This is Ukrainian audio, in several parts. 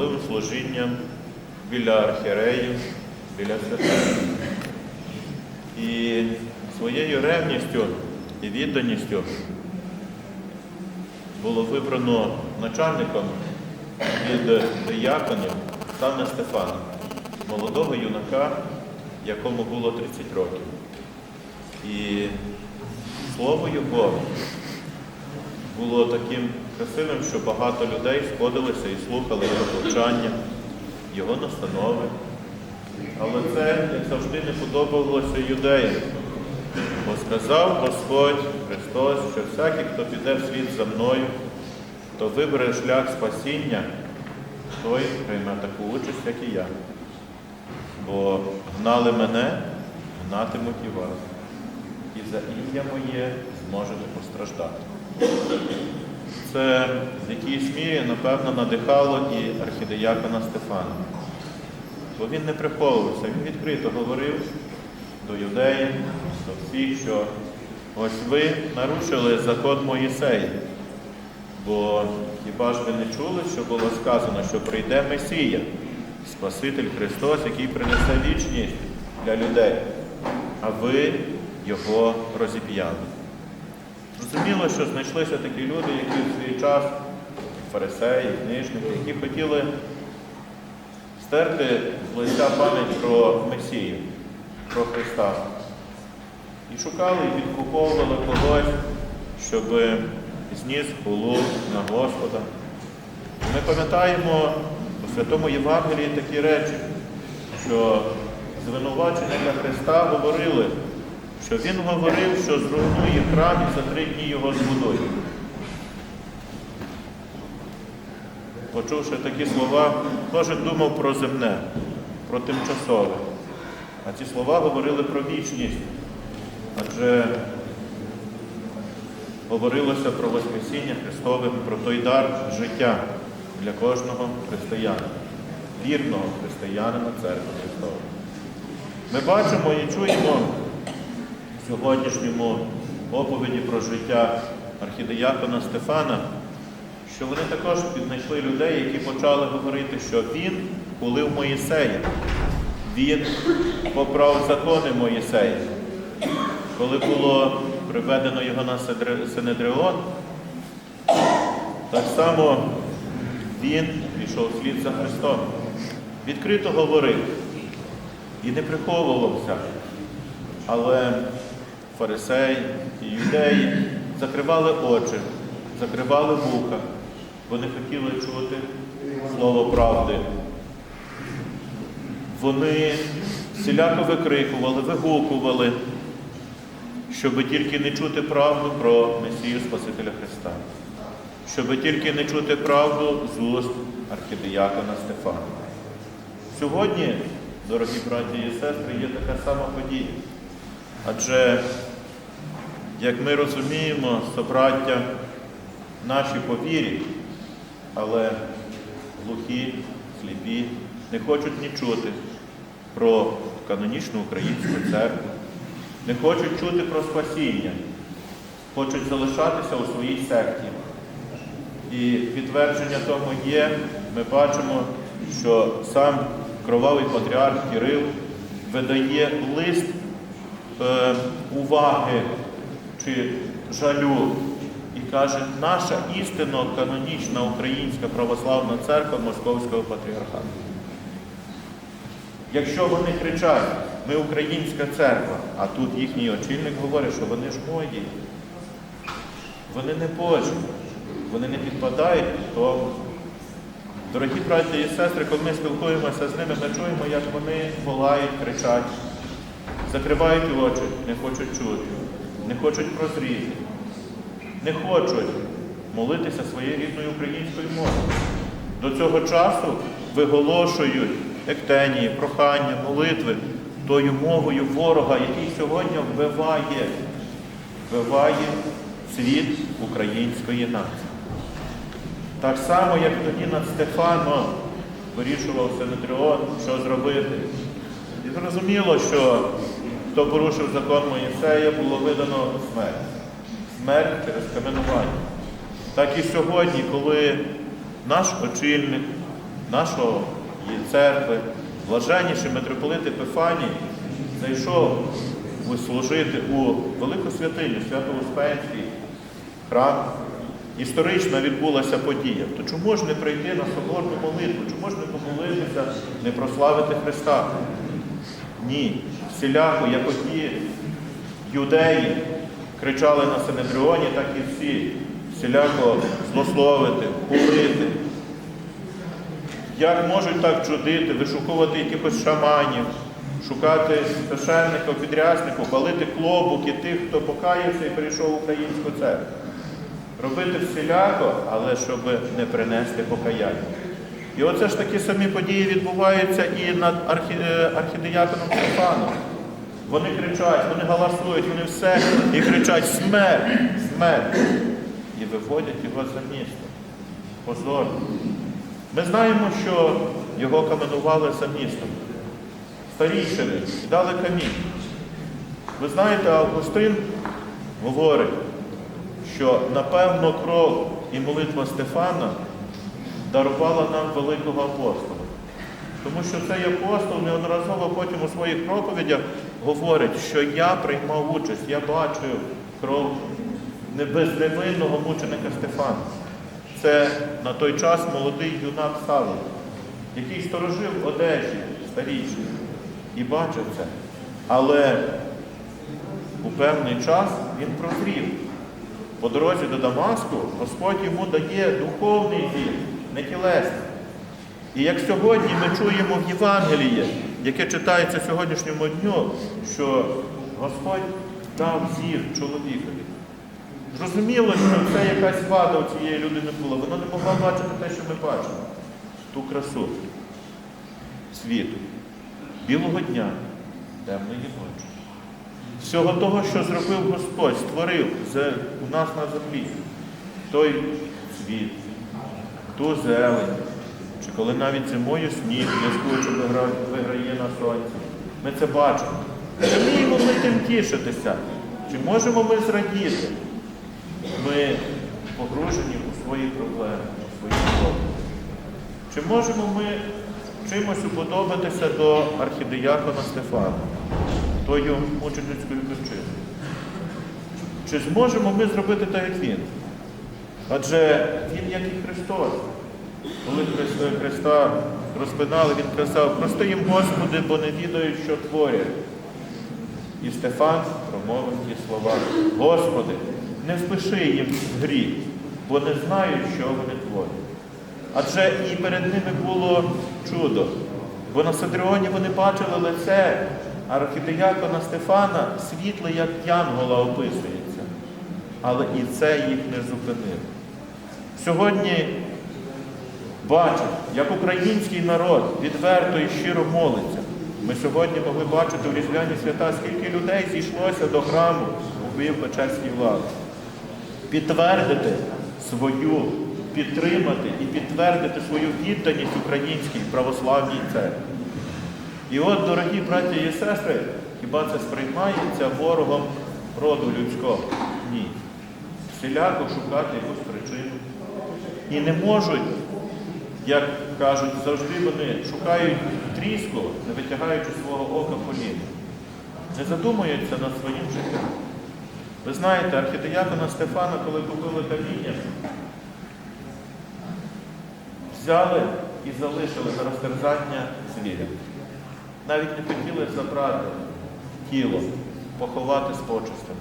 особливим служінням біля архіреїв, біля святих. І своєю ревністю і відданістю було вибрано начальником від дияконів саме Стефана, молодого юнака, якому було 30 років. І слово його було таким красивим, що багато людей сходилися і слухали його повчання, його настанови. Але це, як завжди, не подобалося юдеям. Бо сказав Господь Христос, що всякий, хто піде в світ за мною, хто вибере шлях спасіння, той прийме таку участь, як і я. Бо гнали мене, гнатимуть і вас. І за ім'я моє зможете постраждати. Це в якійсь мірі, напевно, надихало і архідеякона Стефана. Бо він не приховувався, він відкрито говорив до юдеїв, до всіх, що ось ви нарушили закон Моїсея. Бо хіба ж ви не чули, що було сказано, що прийде Месія, Спаситель Христос, який принесе вічність для людей, а ви його розіп'яли. Зрозуміло, що знайшлися такі люди, які в свій час, фарисеї, книжники, які хотіли стерти з лиця пам'ять про Месію, про Христа. І шукали і підкуповували когось, щоб зніс хулу на Господа. Ми пам'ятаємо у Святому Євангелії такі речі, що звинувачення для Христа говорили, що Він говорив, що зруйнує храм і за три дні його збудує. Почувши такі слова, кожен думав про земне, про тимчасове. А ці слова говорили про вічність. Адже говорилося про Воскресіння Христове, про той дар життя для кожного християнина, вірного християнина Церкви Христової. Ми бачимо і чуємо сьогоднішньому оповіді про життя архідеякона Стефана, що вони також піднайшли людей, які почали говорити, що він хулив Моїсея, він поправ закони Моїсея. Коли було приведено його на Синедреон, так само він пішов слід за Христом. Відкрито говорив і не приховувався. Але фарисеї і юдеї закривали очі, закривали вуха, бо не хотіли чути слово правди. Вони всіляко викрикували, вигукували, щоб тільки не чути правду про Месію Спасителя Христа, щоб тільки не чути правду з уст архідеякона Стефана. Сьогодні, дорогі браті і сестри, є така сама подія. Адже, як ми розуміємо, собраття наші по вірі, але глухі, сліпі, не хочуть ні чути про канонічну українську церкву, не хочуть чути про спасіння, хочуть залишатися у своїй секті. І підтвердження тому є, ми бачимо, що сам кровавий патріарх Кирил видає лист е, уваги чи жалю і каже, наша істинно канонічна українська православна церква Московського патріархату. Якщо вони кричать, ми українська церква, а тут їхній очільник говорить, що вони ж мої, вони не Божі, вони не підпадають під. Дорогі браті і сестри, коли ми спілкуємося з ними, ми чуємо, як вони волають, кричать, закривають очі, не хочуть чути, не хочуть прозріти, не хочуть молитися своєю рідною українською мовою. До цього часу виголошують ектенії, прохання, молитви тою мовою ворога, який сьогодні вбиває, вбиває світ української нації. Так само, як тоді над Стефаном вирішував Синедріон, що зробити. І зрозуміло, що хто порушив закон Моїсея, було видано смерть. Смерть через каменування. Так і сьогодні, коли наш очільник, нашої церкви, блаженніший митрополит Епифаній, зайшов служити у велику святиню, Свято-Успенський храм. Історично відбулася подія. То чому ж не прийти на соборну молитву? Чому ж не помолитися, не прославити Христа? Ні. Всіляко, як оті юдеї кричали на Синедріоні, так і всі всіляко злословити, курити. Як можуть так чудити, вишукувати якихось шаманів, шукати священників, підрясників, палити клобуки тих, хто покаявся і прийшов в українську церкву. Робити всіляко, але щоб не принести покаяння. І оце ж такі самі події відбуваються і над архі... е, архідеяконом Стефаном. Вони кричать, вони галасують, вони все і кричать смерть, смерть. І виводять його за місто. Позор. Ми знаємо, що його каменували за містом. Старішини дали камінь. Ви знаєте, Августин говорить, що напевно кров і молитва Стефана дарувала нам великого апостола. Тому що цей апостол неодноразово потім у своїх проповідях говорить, що я приймав участь, я бачив кров не безневинного мученика Стефана. Це на той час молодий юнак Савл, який сторожив одежі старіший і бачив це. Але у певний час він прозрів. По дорозі до Дамаску Господь йому дає духовний зір, не тілесний. І як сьогодні ми чуємо в Євангелії, яке читається сьогоднішньому дню, що Господь дав зір чоловікові. Зрозуміло, що це якась вада у цієї людини була. Вона не могла бачити те, що ми бачимо. Ту красу світу, білого дня, темної ночі. Всього того, що зробив Господь, створив у нас на землі. Той світ, ту зелень, чи коли навіть зимою сніг блискуче виграє, на сонці. Ми це бачимо. Чи вміємо ми тим тішитися? Чи можемо ми зрадіти? Ми погружені у свої проблеми, у свої проблеми. Чи можемо ми чимось уподобатися до архідеякона Стефана, тою мученицькою причиною? Чи зможемо ми зробити так, як він? Адже він, як і Христос, коли Христа, розпинали, він казав, прости їм, Господи, бо не відають, що творять. І Стефан промовив ті слова. Господи, не впиши їм гріх, бо не знають, що вони творять. Адже і перед ними було чудо, бо на Садріоні вони бачили лице архідеякона Стефана, світле, як янгола описується. Але і це їх не зупинило. Сьогодні бачимо, як український народ відверто і щиро молиться. Ми сьогодні могли бачити в різдвяні свята, скільки людей зійшлося до храму у Київ-Печерській владі. Підтвердити свою, підтримати і підтвердити свою відданість українській православній церкві. І от, дорогі браті і сестри, хіба це сприймається ворогом роду людського? Ні. Всіляко шукати якусь причину. І не можуть, як кажуть, завжди вони шукають тріску, не витягаючи свого ока поліна. Не задумуються над своїм життям. Ви знаєте, архідеякона Стефана, коли купили каміння, взяли і залишили на розтерзання звіря. Навіть не хотіли забрати тіло, поховати з почестями.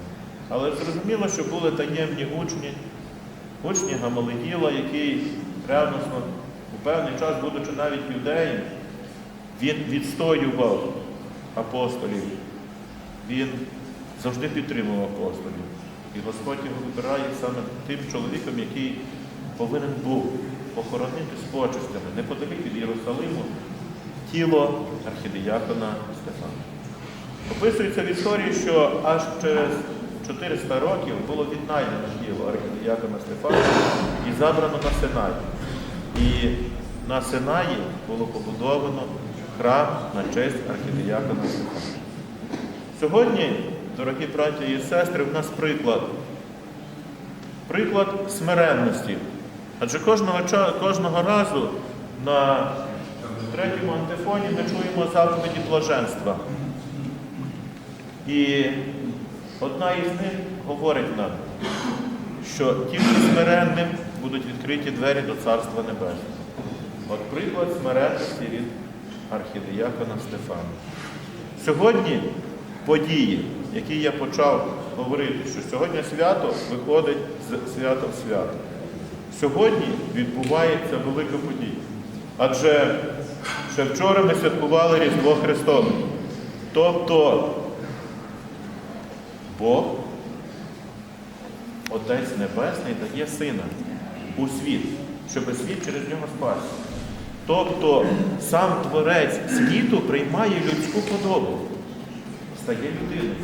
Але зрозуміло, що були таємні учні, учні Гамалиїла, який ревносно певний час, будучи навіть юдеєм, він відстоював апостолів. Він завжди підтримував апостолів. І Господь його вибирає саме тим чоловіком, який повинен був похоронити з почестями неподалік від Єрусалиму тіло архідеякона Стефана. Описується в історії, що аж через 400 років було віднайдено тіло архідеякона Стефана і забрано на Синай. І на Синаї було побудовано храм на честь архідеякона Стефана. Сьогодні, дорогі браті і сестри, в нас приклад. Приклад смиренності. Адже кожного, кожного разу на третьому антифоні ми чуємо заповіді блаженства. І одна із них говорить нам, що тільки смиренним будуть відкриті двері до Царства Небесного. От приклад смиренності від архідеякона Стефана. Сьогодні події, які я почав говорити, що сьогодні свято виходить з свята в свято. Сьогодні відбувається велика подія. Адже ще вчора ми святкували Різдво Христове. Тобто Бог, Отець Небесний, дає Сина у світ, щоб світ через нього спасся. Тобто сам Творець світу приймає людську подобу, стає людиною,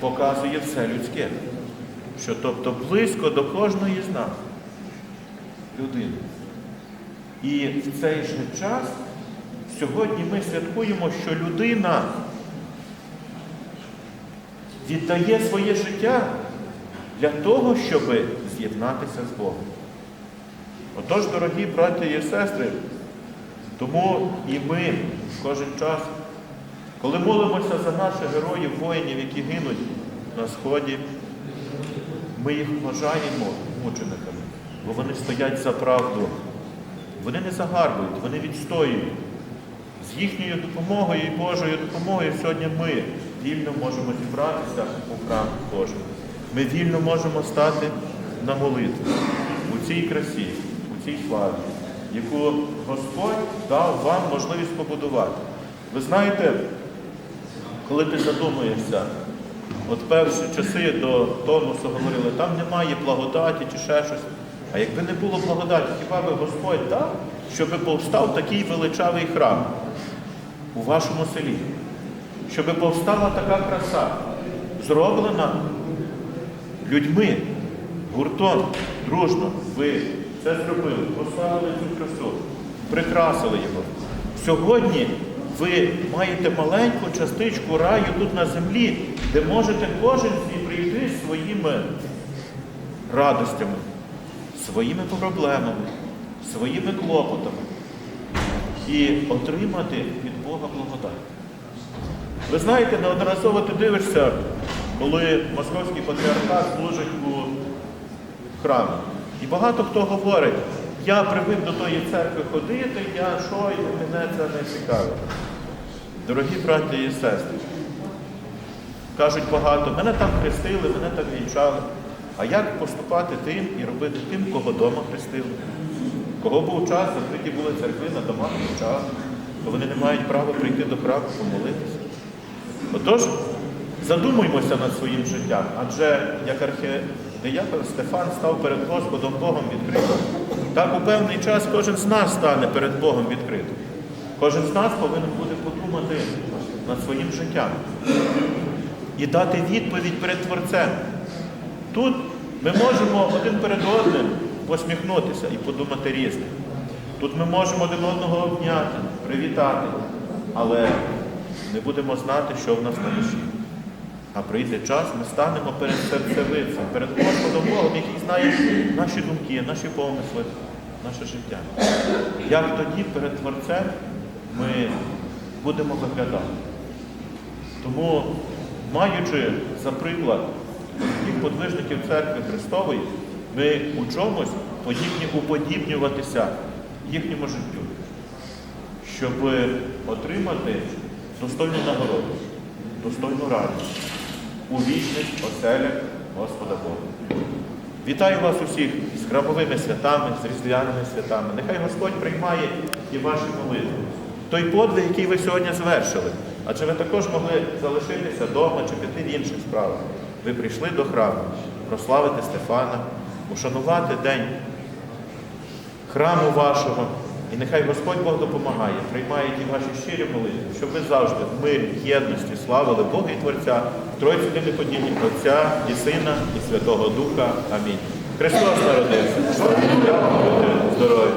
показує все людське, що тобто близько до кожної з нас людини. І в цей же час сьогодні ми святкуємо, що людина віддає своє життя для того, щоб з'єднатися з Богом. Отож, дорогі браті і сестри, тому і ми кожен час, коли молимося за наших героїв, воїнів, які гинуть на Сході, ми їх вважаємо мучениками, бо вони стоять за правду. Вони не загарбують, вони відстоюють. З їхньою допомогою і Божою допомогою сьогодні ми вільно можемо зібратися у храм Божий. Ми вільно можемо стати на молитву у цій красі, цій славі, яку Господь дав вам можливість побудувати. Ви знаєте, коли ти задумуєшся, от перші часи до Томосу говорили, там немає благодаті чи ще щось. А якби не було благодаті, хіба би Господь дав, щоб повстав такий величавий храм у вашому селі? Щоб повстала така краса, зроблена людьми, гуртом, дружно. Ви це зробили, поставили цю красу, прикрасили його. Сьогодні ви маєте маленьку частичку раю тут на землі, де можете кожен свій прийти своїми радостями, своїми проблемами, своїми клопотами і отримати від Бога благодать. Ви знаєте, неодноразово ти дивишся, коли московський патріархат служить у храмі. І багато хто говорить, я привик до тої церкви ходити, я що, і мене це не цікавить. Дорогі браті і сестри, кажуть багато, мене там хрестили, мене там вінчали. А як поступати тим і робити тим, кого дома хрестили? Кого був час, закриті були церкви на домах час, то вони не мають права прийти до храму, помолитися. Отож, задумуймося над своїм життям, адже як архідеякон Стефан став перед Господом Богом відкритим, так у певний час кожен з нас стане перед Богом відкритим. Кожен з нас повинен буде подумати над своїм життям і дати відповідь перед Творцем. Тут ми можемо один перед одним посміхнутися і подумати різне. Тут ми можемо один одного обняти, привітати, але не будемо знати, що в нас на душі. А прийде час, ми станемо перед серцевицем, перед Господом Богом, який знає наші думки, наші помисли, наше життя. Як тоді перед Творцем ми будемо виглядати? Тому, маючи за приклад тих подвижників церкви Христової, ми у чомусь подібні уподібнюватися їхньому життю, щоб отримати достойну нагороду, достойну радість у вічних оселях Господа Бога. Вітаю вас усіх з храмовими святами, з різдвяними святами. Нехай Господь приймає і ваші молитви. Той подвиг, який ви сьогодні звершили. Адже ви також могли залишитися вдома чи піти в інших справах. Ви прийшли до храму, прославити Стефана, ушанувати день храму вашого. І нехай Господь Бог допомагає, приймає ті ваші щирі молитви, щоб ви завжди в мирі, єдності славили Бога і Творця, Тройці неподібні Отця і Сина, і Святого Духа. Амінь. Христос народився. Здоров'я!